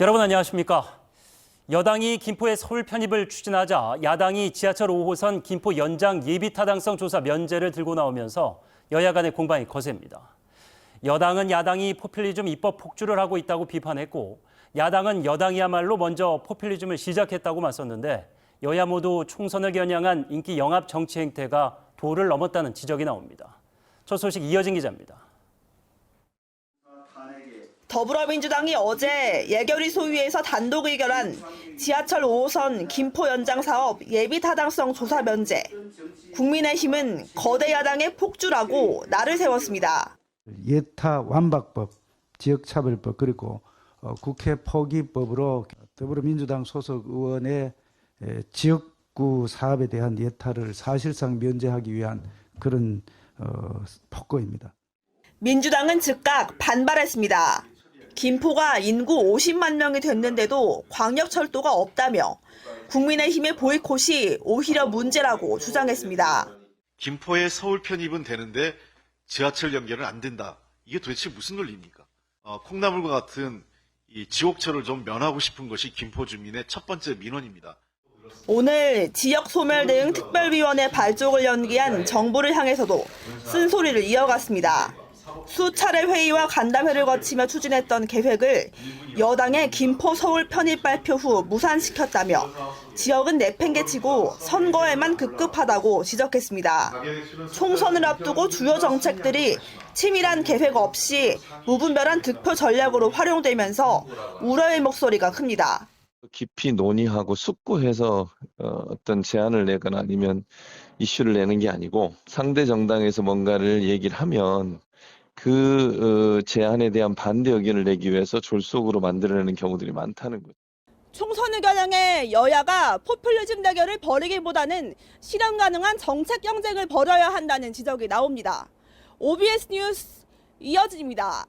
여러분 안녕하십니까? 여당이 김포의 서울 편입을 추진하자 야당이 지하철 5호선 김포 연장 예비 타당성 조사 면제를 들고 나오면서 여야 간의 공방이 거셉니다. 여당은 야당이 포퓰리즘 입법 폭주를 하고 있다고 비판했고 야당은 여당이야말로 먼저 포퓰리즘을 시작했다고 맞섰는데 여야 모두 총선을 겨냥한 인기 영합 정치 행태가 도를 넘었다는 지적이 나옵니다. 첫 소식 이어진 기자입니다. 더불어민주당이 어제 예결위 소위에서 단독 의결한 지하철 5호선 김포 연장 사업 예비 타당성 조사 면제. 국민의힘은 거대 야당의 폭주라고 날을 세웠습니다. 예타 완박법, 지역차별법 그리고 어, 국회 포기법으로 더불어민주당 소속 의원의 에, 지역구 사업에 대한 예타를 사실상 면제하기 위한 그런 어, 폭거입니다. 민주당은 즉각 반발했습니다. 김포가 인구 50만 명이 됐는데도 광역철도가 없다며 국민의힘의 보이콧이 오히려 문제라고 주장했습니다. 김포의 서울 편입은 되는데 지하철 연결은 안 된다. 이게 도대체 무슨 논리입니까? 어, 콩나물과 같은 이 지옥철을 좀 면하고 싶은 것이 김포 주민의 첫 번째 민원입니다. 오늘 지역 소멸 등 특별위원회 발족을 연기한 정부를 향해서도 쓴소리를 이어갔습니다. 수차례 회의와 간담회를 거치며 추진했던 계획을 여당의 김포 서울 편입 발표 후 무산시켰다며 지역은 내팽개치고 선거에만 급급하다고 지적했습니다. 총선을 앞두고 주요 정책들이 치밀한 계획 없이 무분별한 득표 전략으로 활용되면서 우려의 목소리가 큽니다. 깊이 논의하고 숙고해서 어, 어떤 제안을 내거나 아니면 이슈를 내는 게 아니고 상대 정당에서 뭔가를 얘기를 하면 그 어, 제안에 대한 반대 의견을 내기 위해서 졸속으로 만들어내는 경우들이 많다는 거죠. 총선을 겨냥해 여야가 포퓰리즘 대결을 벌이기보다는 실현 가능한 정책 경쟁을 벌여야 한다는 지적이 나옵니다. OBS 뉴스 이어진입니다.